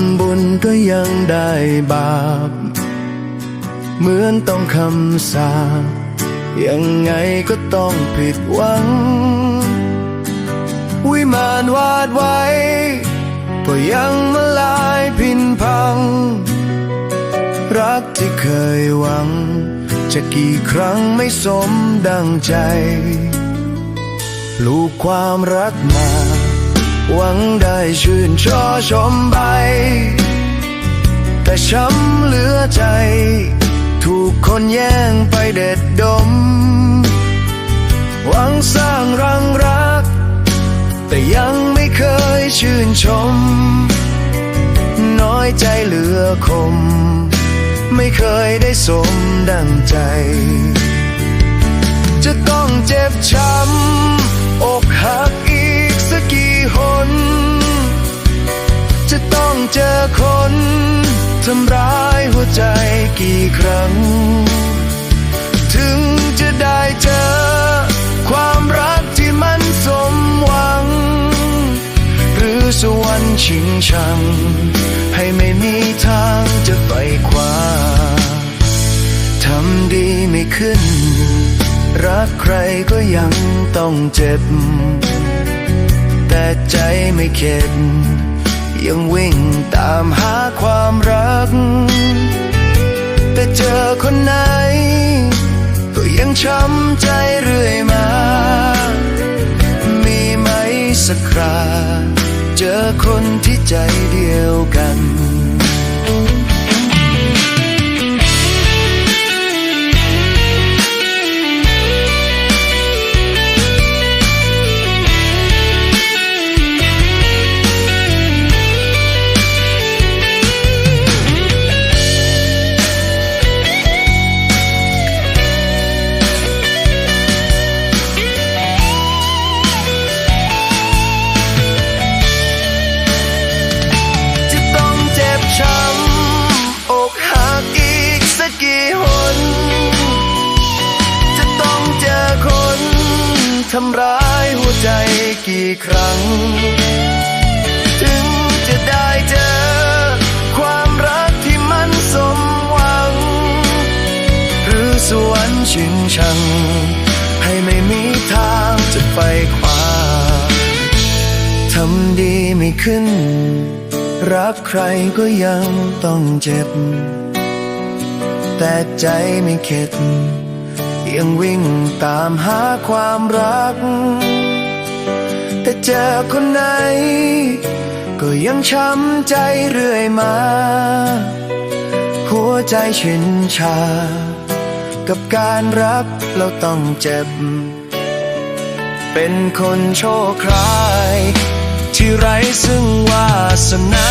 ำบุญก็ยังได้บาป เหมือนต้องคำสาปยังไงก็ต้องผิดหวัง วิมานวาดไว้ ก็ยังมาลายพินพัง รักที่เคยหวัง จะกี่ครั้งไม่สมดังใจ ลูกความรักมา หวังได้ชื่นชอชมใบ แต่ช้ำเหลือใจ ถูกคนแย่งไปเด็ดดม หวังสร้างรังรัก แต่ยังไม่เคยชื่นชม น้อยใจเหลือคม ไม่เคยได้สมดังใจ จะต้องเจ็บช้ำ เจอคนทำร้ายหัวใจกี่ครั้ง ถึงจะได้เจอ ความรักที่มันสมหวัง หรือสวรรค์ชิงชัง ให้ไม่มีทางจะไปคว้าทำดีไม่ขึ้น รักใครก็ยังต้องเจ็บ แต่ใจไม่เข็ด ยังวิ่งตามหาความรัก แต่เจอคนไหน ก็ยังช้ำใจเรื่อยมา มีไหมสักครา เจอคนที่ใจเดียวกัน ทำร้ายหัวใจกี่ครั้ง ถึงจะได้เจอ ความรักที่มันสมหวัง หรือสวรรค์ชิงชัง ให้ไม่มีทางจะไปคว้าทำดีไม่ขึ้น รักใครก็ยังต้องเจ็บ แต่ใจไม่เข็ด ยังวิ่งตามหาความรัก แต่เจอคนไหน ก็ยังช้ำใจเรื่อยมา หัวใจชินชา กับการรักเราต้องเจ็บ เป็นคนโชคร้าย ที่ไร้ซึ่งวาสนา